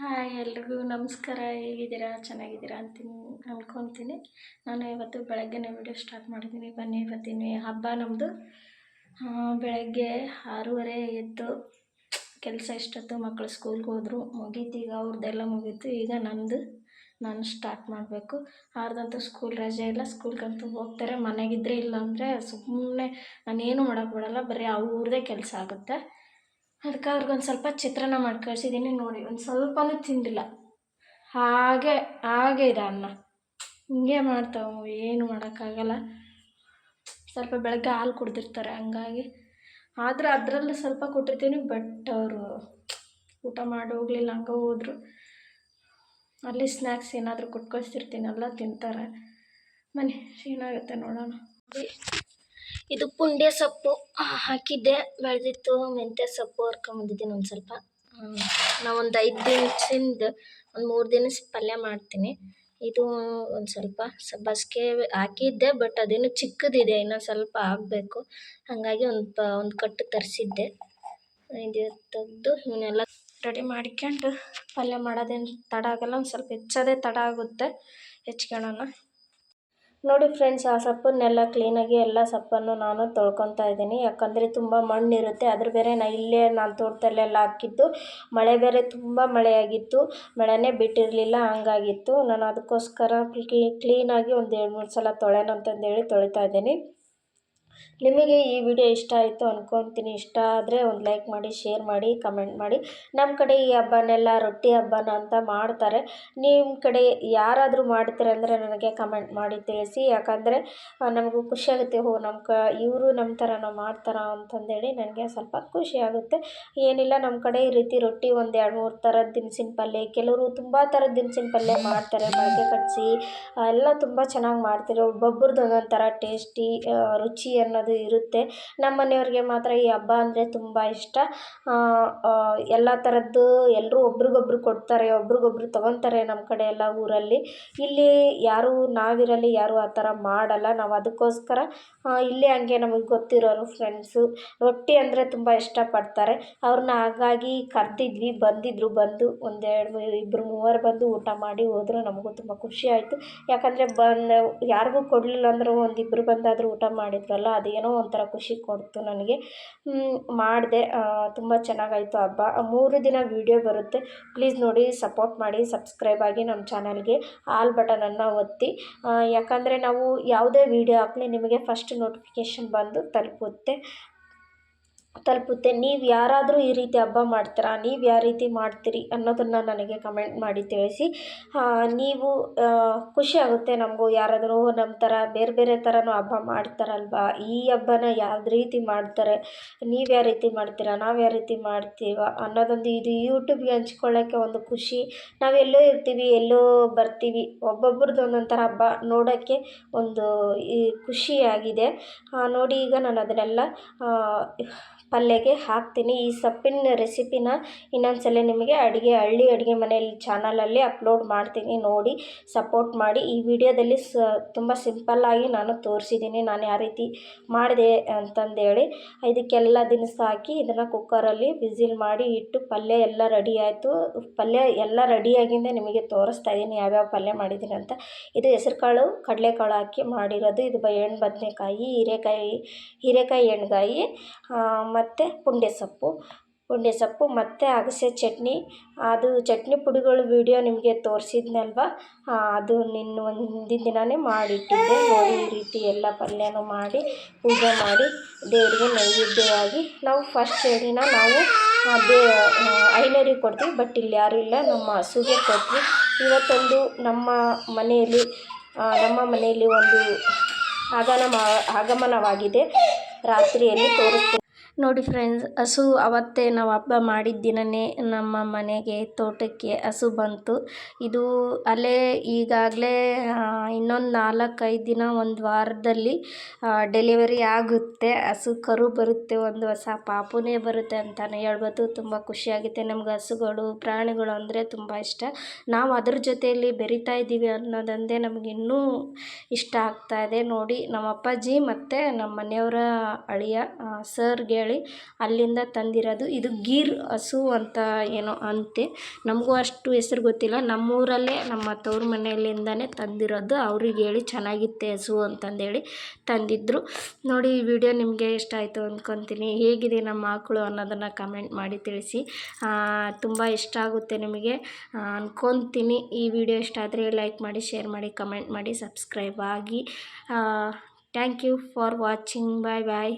Hi ಎಲ್ರಿಗೂ ನಮಸ್ಕಾರ, ಹೇಗಿದ್ದೀರಾ? ಚೆನ್ನಾಗಿದ್ದೀರಾ ಅಂತೀನಿ ಅಂದ್ಕೊತೀನಿ ನಾನು ಇವತ್ತು ಬೆಳಗ್ಗೆನೇ ವಿಡಿಯೋ ಸ್ಟಾರ್ಟ್ ಮಾಡಿದ್ದೀನಿ. ಬನ್ನಿ ಇವತ್ತಿನ ಹಬ್ಬ ನಮ್ಮದು ಬೆಳಗ್ಗೆ ಆರೂವರೆ ಎದ್ದು ಕೆಲಸ ಇಷ್ಟೊತ್ತು ಮಕ್ಕಳು ಸ್ಕೂಲ್ಗೆ ಹೋದರು. ಮುಗೀತು ಈಗ ಅವ್ರದ್ದೆಲ್ಲ ಮುಗೀತು. ಈಗ ನಂದು, ನಾನು ಸ್ಟಾರ್ಟ್ ಮಾಡಬೇಕು. ಅವ್ರದ್ದಂತೂ ಸ್ಕೂಲ್ ರಜೆ ಇಲ್ಲ. ಸ್ಕೂಲ್ಗಂತೂ ಹೋಗ್ತಾರೆ. ಮನೆಗಿದ್ರೆ ಇಲ್ಲಾಂದರೆ ಸುಮ್ಮನೆ ನಾನೇನು ಮಾಡೋಕ್ಕೆ ಬಿಡೋಲ್ಲ. ಬರೀ ಅವ್ರದ್ದೇ ಕೆಲಸ ಆಗುತ್ತೆ. ಅದಕ್ಕೆ ಅವ್ರಿಗೊಂದು ಸ್ವಲ್ಪ ಚಿತ್ರಾನ್ನ ಮಾಡಿ ಕಳಿಸಿದ್ದೀನಿ ನೋಡಿ, ಒಂದು ಸ್ವಲ್ಪನೂ ತಿಂದಿಲ್ಲ. ಹಾಗೆ ಹಾಗೆ ಇದೆ ಅನ್ನ. ಹಿಂಗೆ ಮಾಡ್ತಾವೆ, ಏನು ಮಾಡೋಕ್ಕಾಗಲ್ಲ. ಸ್ವಲ್ಪ ಬೆಳಗ್ಗೆ ಹಾಲು ಕುಡ್ದಿರ್ತಾರೆ, ಹಂಗಾಗಿ. ಆದರೆ ಅದರಲ್ಲಿ ಸ್ವಲ್ಪ ಕೊಟ್ಟಿರ್ತೀನಿ ಬಟ್ ಅವರು ಊಟ ಮಾಡಿ ಹೋಗಲಿಲ್ಲ, ಹಂಗೆ ಹೋದರು. ಅಲ್ಲಿ ಸ್ನ್ಯಾಕ್ಸ್ ಏನಾದರೂ ಕೊಟ್ಕೊಳ್ತಿರ್ತೀನಲ್ಲ ತಿಂತಾರೆ. ಮನೆ, ಏನಾಗುತ್ತೆ ನೋಡೋಣ. ಇದು ಪುಂಡೆ ಸೊಪ್ಪು ಹಾಕಿದ್ದೆ, ಬೆಳೆದಿತ್ತು, ಮೆಂತ್ಯ ಸೊಪ್ಪು ಹರ್ಕೊಂಬಂದಿದ್ದೀನಿ ಒಂದು ಸ್ವಲ್ಪ. ನಾವೊಂದು ಐದು ದಿನದಿಂದ ಒಂದು ಮೂರು ದಿನ ಪಲ್ಯ ಮಾಡ್ತೀನಿ. ಇದು ಒಂದು ಸ್ವಲ್ಪ ಬಸ್ಗೆ ಹಾಕಿದ್ದೆ, ಬಟ್ ಅದೇನು ಚಿಕ್ಕದಿದೆ ಇನ್ನೊಂದು ಸ್ವಲ್ಪ ಆಗಬೇಕು. ಹಾಗಾಗಿ ಒಂದು ಪ, ಒಂದು ಕಟ್ಟು ತರಿಸಿದ್ದೆ. ಇದು ತೆಗೆದು ಇವನ್ನೆಲ್ಲ ರೆಡಿ ಮಾಡ್ಕೊಂಡು ಪಲ್ಯ ಮಾಡೋದೇನು ತಡ ಆಗೋಲ್ಲ, ಒಂದು ಸ್ವಲ್ಪ ಹೆಚ್ಚೋದೇ ತಡ ಆಗುತ್ತೆ. ಹೆಚ್ಕೊಳ್ಳೋಣ ನೋಡಿ ಫ್ರೆಂಡ್ಸ್ ಆ ಸೊಪ್ಪನ್ನೆಲ್ಲ ಕ್ಲೀನಾಗಿ ಎಲ್ಲ ಸೊಪ್ಪನ್ನು ನಾನು ತೊಳ್ಕೊತಾ ಇದ್ದೀನಿ. ಯಾಕಂದರೆ ತುಂಬ ಮಣ್ಣಿರುತ್ತೆ. ಅದ್ರ ಬೇರೆ ನಾ ಇಲ್ಲೇ ನಾನು ತೋಟದಲ್ಲೆಲ್ಲ ಹಾಕಿದ್ದು. ಮಳೆ ಬೇರೆ ತುಂಬ ಮಳೆಯಾಗಿತ್ತು ಮಳೆನೇ ಬಿಟ್ಟಿರಲಿಲ್ಲ, ಹಂಗಾಗಿತ್ತು. ನಾನು ಅದಕ್ಕೋಸ್ಕರ ಕ್ಲೀನಾಗಿ ಒಂದು ಎರಡು ಮೂರು ಸಲ ತೊಳೆಯೋಣ ಅಂತಂದೇಳಿ ತೊಳಿತಾ ಇದ್ದೀನಿ. ನಿಮಗೆ ಈ ವಿಡಿಯೋ ಇಷ್ಟ ಆಯಿತು ಅಂದ್ಕೊತೀನಿ ಇಷ್ಟ ಆದರೆ ಒಂದು ಲೈಕ್ ಮಾಡಿ, ಶೇರ್ ಮಾಡಿ, ಕಮೆಂಟ್ ಮಾಡಿ. ನಮ್ಮ ಕಡೆ ಈ ಹಬ್ಬನೆಲ್ಲ ರೊಟ್ಟಿ ಹಬ್ಬನ ಅಂತ ಮಾಡ್ತಾರೆ. ನಿಮ್ಮ ಕಡೆ ಯಾರಾದರೂ ಮಾಡ್ತೀರಂದರೆ ನನಗೆ ಕಮೆಂಟ್ ಮಾಡಿ ತಿಳಿಸಿ. ಯಾಕಂದರೆ ನಮಗೂ ಖುಷಿಯಾಗುತ್ತೆ ಹೋ ನಮ್ಮ ಕ, ಇವರು ನಮ್ಮ ಥರನೋ ಮಾಡ್ತಾರ ಅಂತಂದೇಳಿ ನನಗೆ ಸ್ವಲ್ಪ ಖುಷಿಯಾಗುತ್ತೆ ಏನಿಲ್ಲ ನಮ್ಮ ಕಡೆ ಈ ರೀತಿ ರೊಟ್ಟಿ ಒಂದು ಎರಡು ಮೂರು ಥರದ ದಿನಸಿನ ಪಲ್ಯ, ಕೆಲವರು ತುಂಬ ಥರದ ದಿನಸಿನ ಪಲ್ಯ ಮಾಡ್ತಾರೆ. ಮೊಳಕೆ ಕಟ್ಸಿ ಎಲ್ಲ ತುಂಬ ಚೆನ್ನಾಗಿ ಮಾಡ್ತಾರೆ ಒಬ್ಬೊಬ್ರದ್ದು ಒಂದೊಂದು ಥರ ಟೇಸ್ಟಿ ರುಚಿ ಅನ್ನೋದು ಇರುತ್ತೆ. ನಮ್ಮ ಮನೆಯವ್ರಿಗೆ ಮಾತ್ರ ಈ ಹಬ್ಬ ಅಂದರೆ ತುಂಬ ಇಷ್ಟ. ಎಲ್ಲ ಥರದ್ದು ಎಲ್ಲರೂ ಒಬ್ರಿಗೊಬ್ರು ಕೊಡ್ತಾರೆ, ಒಬ್ರಿಗೊಬ್ರು ತೊಗೊತಾರೆ ನಮ್ಮ ಕಡೆ ಎಲ್ಲ ಊರಲ್ಲಿ. ಇಲ್ಲಿ ಯಾರು ನಾವಿರಲಿ, ಯಾರು ಆ ಥರ ಮಾಡಲ್ಲ. ನಾವು ಅದಕ್ಕೋಸ್ಕರ ಇಲ್ಲೇ ಹಂಗೆ ನಮಗೆ ಗೊತ್ತಿರೋರು ಫ್ರೆಂಡ್ಸು ರೊಟ್ಟಿ ಅಂದರೆ ತುಂಬ ಇಷ್ಟಪಡ್ತಾರೆ. ಅವ್ರನ್ನ ಹಾಗಾಗಿ ಕರೆದಿದ್ವಿ ಬಂದಿದ್ದರು ಬಂದು ಒಂದೆರಡು ಇಬ್ಬರು ಮೂವರು ಬಂದು ಊಟ ಮಾಡಿ ಹೋದ್ರು. ನಮಗೂ ತುಂಬ ಖುಷಿ ಆಯಿತು. ಯಾಕಂದರೆ ಬಂದು ಯಾರಿಗೂ ಕೊಡಲಿಲ್ಲ ಅಂದರೂ ಒಂದಿಬ್ಬರು ಬಂದಾದರೂ ಊಟ ಮಾಡಿದ್ರಲ್ಲ ಅದೇನೋ ಒಂಥರ ಖುಷಿ ಕೊಡ್ತು ನನಗೆ. ಮಾಡಿದೆ. ತುಂಬ ಚೆನ್ನಾಗಾಯಿತು ಹಬ್ಬ. ಮೂರು ದಿನ ವೀಡಿಯೋ ಬರುತ್ತೆ. ಪ್ಲೀಸ್ ನೋಡಿ, ಸಪೋರ್ಟ್ ಮಾಡಿ, ಸಬ್ಸ್ಕ್ರೈಬ್ ಆಗಿ ನಮ್ಮ ಚಾನಲ್ಗೆ. ಆಲ್ ಬಟನನ್ನು ಒತ್ತಿ. ಯಾಕಂದರೆ ನಾವು ಯಾವುದೇ ವೀಡಿಯೋ ಹಾಕಲಿ ನಿಮಗೆ ಫಸ್ಟ್ ನೋಟಿಫಿಕೇಶನ್ ಬಂದು ತಲುಪುತ್ತೆ. ತಲುಪುತ್ತೆ. ನೀವು ಯಾರಾದರೂ ಈ ರೀತಿ ಹಬ್ಬ ಮಾಡ್ತೀರಾ, ನೀವು ಯಾವ ರೀತಿ ಮಾಡ್ತೀರಿ ಅನ್ನೋದನ್ನು ನನಗೆ ಕಮೆಂಟ್ ಮಾಡಿ ತಿಳಿಸಿ. ನೀವು ಖುಷಿ ಆಗುತ್ತೆ ನಮಗೂ ಯಾರಾದರೂ ನಮ್ಮ ಥರ ಬೇರೆ ಬೇರೆ ಥರನೂ ಹಬ್ಬ ಮಾಡ್ತಾರಲ್ವಾ? ಈ ಹಬ್ಬನ ಯಾವ ರೀತಿ ಮಾಡ್ತಾರೆ? ನೀವು ಯಾವ ರೀತಿ ಮಾಡ್ತೀರಾ, ನಾವು ಯಾವ ರೀತಿ ಮಾಡ್ತೀವ ಅನ್ನೋದೊಂದು ಇದು ಯೂಟ್ಯೂಬ್ಗೆ ಹಂಚ್ಕೊಳ್ಳೋಕ್ಕೆ ಒಂದು ಖುಷಿ. ನಾವೆಲ್ಲೋ ಇರ್ತೀವಿ, ಎಲ್ಲೋ ಬರ್ತೀವಿ. ಒಬ್ಬೊಬ್ರದ್ದು ಒಂದೊಂದು ಥರ ಹಬ್ಬ ನೋಡೋಕ್ಕೆ ಒಂದು ಈ ಖುಷಿಯಾಗಿದೆ. ನೋಡಿ ಈಗ ನಾನು ಅದನ್ನೆಲ್ಲ ಪಲ್ಯಗೆ ಹಾಕ್ತೀನಿ. ಈ ಸೊಪ್ಪಿನ ರೆಸಿಪಿನ ಇನ್ನೊಂದು ಸಲ ನಿಮಗೆ ಅಡುಗೆ, ಹಳ್ಳಿ ಅಡುಗೆ ಮನೆಯಲ್ಲಿ ಚಾನಲಲ್ಲಿ ಅಪ್ಲೋಡ್ ಮಾಡ್ತೀನಿ. ನೋಡಿ, ಸಪೋರ್ಟ್ ಮಾಡಿ. ಈ ವಿಡಿಯೋದಲ್ಲಿ ಸ, ತುಂಬ ಸಿಂಪಲ್ಲಾಗಿ ನಾನು ತೋರಿಸಿದ್ದೀನಿ. ನಾನು ಯಾವ ರೀತಿ ಮಾಡಿದೆ ಅಂತಂದೇಳಿ ಇದಕ್ಕೆಲ್ಲ ದಿನಸು ಹಾಕಿ ಇದನ್ನು ಕುಕ್ಕರಲ್ಲಿ ವಿಸಿಲ್ ಮಾಡಿ ಇಟ್ಟು ಪಲ್ಯ ಎಲ್ಲ ರೆಡಿ ಆಯಿತು. ಪಲ್ಯ ಎಲ್ಲ ರೆಡಿಯಾಗಿಂದ ನಿಮಗೆ ತೋರಿಸ್ತಾ ಇದ್ದೀನಿ ಯಾವ್ಯಾವ ಪಲ್ಯ ಮಾಡಿದ್ದೀನಿ ಅಂತ. ಇದು ಹೆಸರುಕಾಳು, ಕಡಲೆಕಾಳು ಹಾಕಿ ಮಾಡಿರೋದು. ಇದು ಬ, ಎಣ್ಣೆ, ಬದನೆಕಾಯಿ, ಹೀರೆಕಾಯಿ ಹೀರೆಕಾಯಿ ಎಣ್ಗಾಯಿ ಮತ್ತು ಪುಂಡೆ ಸೊಪ್ಪು. ಪುಂಡೆ ಸೊಪ್ಪು ಮತ್ತು ಅಗಸೆ ಚಟ್ನಿ. ಅದು ಚಟ್ನಿ ಪುಡಿಗಳು ವೀಡಿಯೋ ನಿಮಗೆ ತೋರಿಸಿದ್ನಲ್ವ? ಅದು ನಿನ್ನ ಒಂದಿನ ದಿನವೇ ಮಾಡಿಟ್ಟಿದ್ದೆ. ನೋಡಿ, ಈ ರೀತಿ ಎಲ್ಲ ಪಲ್ಯನೂ ಮಾಡಿ, ಪೂಜೆ ಮಾಡಿ, ದೇವರಿಗೆ ನೈವೇದ್ಯವಾಗಿ ನಾವು ಫಸ್ಟ್ ದಿನ ನಾವು ಅದೇ ಐನರಿಗೆ ಕೊಡ್ತೀವಿ. ಬಟ್ ಇಲ್ಲಿ ಯಾರೂ ಇಲ್ಲ. ನಮ್ಮ ಹಸುಗೆ ಕೊಟ್ವಿ. ಇವತ್ತೊಂದು ನಮ್ಮ ಮನೆಯಲ್ಲಿ ನಮ್ಮ ಮನೆಯಲ್ಲಿ ಒಂದು ಆಗಮನ ಆಗಮನವಾಗಿದೆ. ರಾತ್ರಿಯಲ್ಲಿ ತೋರಿಸ್ತೀನಿ. ನೋಡಿ ಫ್ರೆಂಡ್ಸ್ ಹಸು ಅವತ್ತೇ ನಾವು ಹಬ್ಬ ಮಾಡಿದ ದಿನನೇ ನಮ್ಮ ಮನೆಗೆ ತೋಟಕ್ಕೆ ಹಸು ಬಂತು. ಇದು ಅಲ್ಲೇ ಈಗಾಗಲೇ ಇನ್ನೊಂದು ನಾಲ್ಕೈದು ದಿನ, ಒಂದು ವಾರದಲ್ಲಿ ಡೆಲಿವರಿ ಆಗುತ್ತೆ. ಹಸು ಕರು ಬರುತ್ತೆ, ಒಂದು ಹೊಸ ಪಾಪುನೇ ಬರುತ್ತೆ ಅಂತಲೇ ಹೇಳ್ಬೋದು. ತುಂಬ ಖುಷಿಯಾಗುತ್ತೆ. ನಮ್ಗೆ ಹಸುಗಳು, ಪ್ರಾಣಿಗಳು ಅಂದರೆ ತುಂಬ ಇಷ್ಟ. ನಾವು ಅದ್ರ ಜೊತೆಯಲ್ಲಿ ಬೆರಿತಾ ಇದ್ದೀವಿ ಅನ್ನೋದಂದೇ ನಮ್ಗೆ ಇನ್ನೂ ಇಷ್ಟ ಇದೆ. ನೋಡಿ ನಮ್ಮ ಅಪ್ಪಾಜಿ ಮತ್ತು ನಮ್ಮ ಮನೆಯವರ ಅಳಿಯ ಸರ್ಗೆ ಅಂತಂದೇಳಿ ಅಲ್ಲಿಂದ ತಂದಿರೋದು. ಇದು ಗೀರ್ ಹಸು ಅಂತ ಏನೋ ಅಂತೆ. ನಮಗೂ ಅಷ್ಟು ಹೆಸ್ರು ಗೊತ್ತಿಲ್ಲ. ನಮ್ಮೂರಲ್ಲೇ, ನಮ್ಮ ತವ್ರ ಮನೆಯಲ್ಲಿಂದನೇ ತಂದಿರೋದು. ಅವ್ರಿಗೆ ಹೇಳಿ ಚೆನ್ನಾಗಿತ್ತೆ ಹಸು ಅಂತಂದೇಳಿ ತಂದಿದ್ದರು ನೋಡಿ, ಈ ವಿಡಿಯೋ ನಿಮಗೆ ಇಷ್ಟ ಆಯಿತು ಅಂದ್ಕೊತೀನಿ ಹೇಗಿದೆ ನಮ್ಮ ಮಕ್ಕಳು ಅನ್ನೋದನ್ನು ಕಮೆಂಟ್ ಮಾಡಿ ತಿಳಿಸಿ. ತುಂಬ ಇಷ್ಟ ಆಗುತ್ತೆ ನಿಮಗೆ ಅಂದ್ಕೊತೀನಿ ಈ ವಿಡಿಯೋ ಇಷ್ಟ ಆದರೆ ಲೈಕ್ ಮಾಡಿ ಶೇರ್ ಮಾಡಿ ಕಮೆಂಟ್ ಮಾಡಿ ಸಬ್ಸ್ಕ್ರೈಬ್ ಆಗಿ. Thank you for watching bye bye